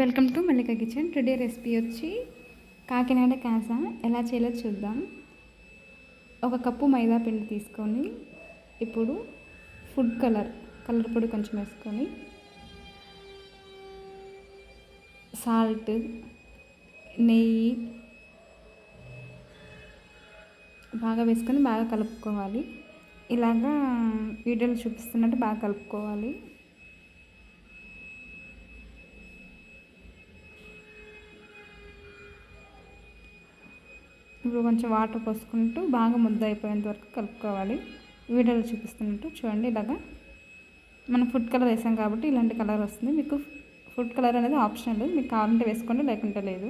Welcome to Mallika kitchen. Today recipe వచ్చి కాకినాడ కాసా. ఎలా చేయాలో చూద్దాం. ఒక కప్పు మైదా పిండి తీసుకొని ఇప్పుడు ఫుడ్ కలర్ కలర్ పొడి కొంచెం వేసుకొని సాల్ట్ నెయ్యి బాగా వేసుకొని బాగా కలుపుకోవాలి. ఇలాగా వీడియోలు చూపిస్తున్నట్టు బాగా కలుపుకోవాలి. ఇప్పుడు కొంచెం వాటర్ పోసుకుంటూ బాగా ముద్ద అయిపోయేంత వరకు కలుపుకోవాలి. వీడియోలో చూపిస్తున్నట్టు చూడండి ఇలాగా. మనం ఫుడ్ కలర్ వేసాం కాబట్టి ఇలాంటి కలర్ వస్తుంది. మీకు ఫుడ్ కలర్ అనేది ఆప్షనల్ మీకు కావాలంటే వేసుకోండి లేకుంటే లేదు.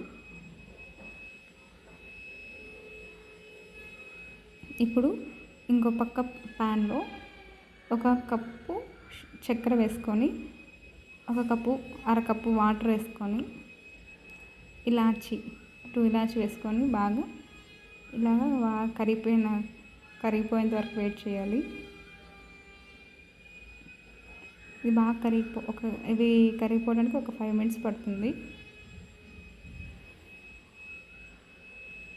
ఇప్పుడు ఇంకో పక్క ప్యాన్లో ఒక కప్పు చక్కెర వేసుకొని ఒక కప్పు అరకప్పు వాటర్ వేసుకొని ఇలాచి టూ ఇలాచి వేసుకొని బాగా ఇలాగా బాగా కరిగిపోయిన కరిగిపోయేంత వరకు వెయిట్ చేయాలి. ఇది బాగా కరిగిపో ఒక ఇది కరిగిపోవడానికి ఒక ఫైవ్ మినిట్స్ పడుతుంది.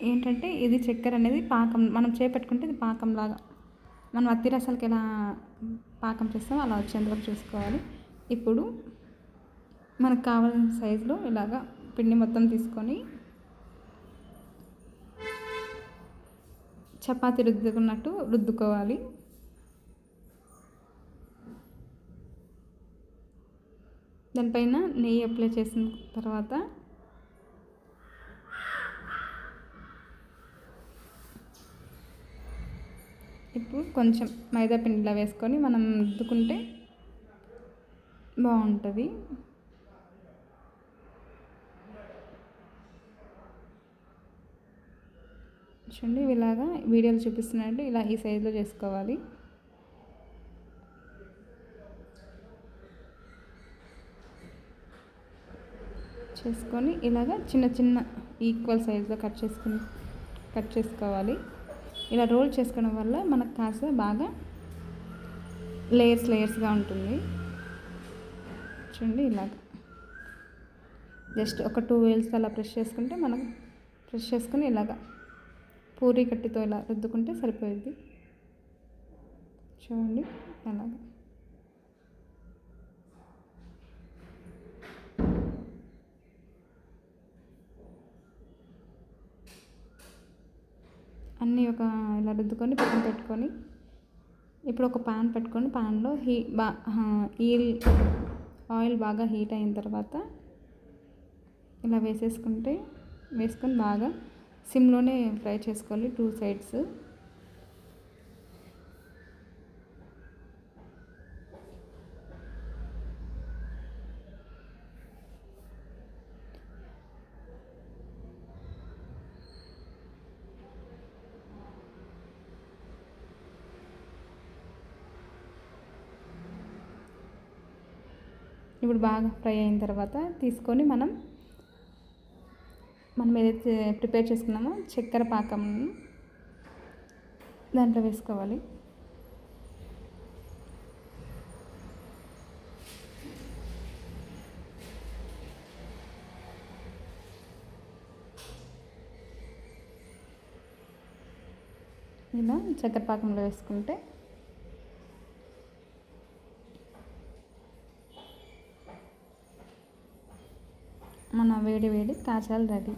ఏంటంటే ఇది చక్కెర అనేది పాకం మనం చేపెట్టుకుంటే ఇది పాకంలాగా మనం అత్తి రసాలకి ఎలా పాకం చేస్తామో అలా వచ్చేంతవరకు చూసుకోవాలి. ఇప్పుడు మనకు కావాల్సిన సైజులో ఇలాగా పిండి మొత్తం తీసుకొని చపాతి రుద్దుకున్నట్టు రుద్దుకోవాలి. దానిపైన నెయ్యి అప్లై చేసిన తర్వాత ఇప్పుడు కొంచెం మైదా పిండిలా వేసుకొని మనం రుద్దుకుంటే బాగుంటుంది. చూడండి ఇలాగా వీడియోలు చూపిస్తున్నట్టు ఇలా ఈ సైజులో చేసుకోవాలి. చేసుకొని ఇలాగ చిన్న చిన్న ఈక్వల్ సైజులో కట్ చేసుకుని కట్ చేసుకోవాలి. ఇలా రోల్ చేసుకోవడం వల్ల మనకు కాస్త బాగా లేయర్స్ లేయర్స్గా ఉంటుంది. చూడండి ఇలాగ. జస్ట్ ఒక టూ వేల్స్ అలా ప్రెస్ చేసుకుంటే మనం ప్రెస్ చేసుకుని ఇలాగా పూరి కట్టితో ఇలా రుద్దుకుంటే సరిపోయింది చూడండి అలాగే. అన్నీ ఒక ఇలా రుద్దుకొని పక్కన పెట్టుకొని ఇప్పుడు ఒక పాన్ పెట్టుకొని పాన్లో హీ బా ఈల్ ఆయిల్ బాగా హీట్ అయిన తర్వాత ఇలా వేసేసుకుంటే వేసుకొని బాగా సిమ్లోనే ఫ్రై చేసుకోవాలి టూ సైడ్స్. ఇప్పుడు బాగా ఫ్రై అయిన తర్వాత తీసుకొని మనం మనం ఏదైతే ప్రిపేర్ చేసుకున్నామో చక్కెర పాకం దాంట్లో వేసుకోవాలి. ఇలా చక్కెర పాకంలో వేసుకుంటే మన వేడి వేడి కాజాలు ready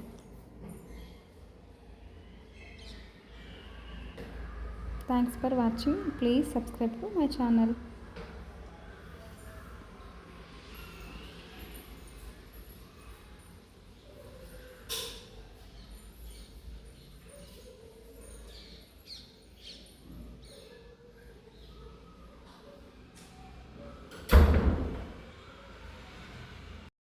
thanks for watching please subscribe to my channel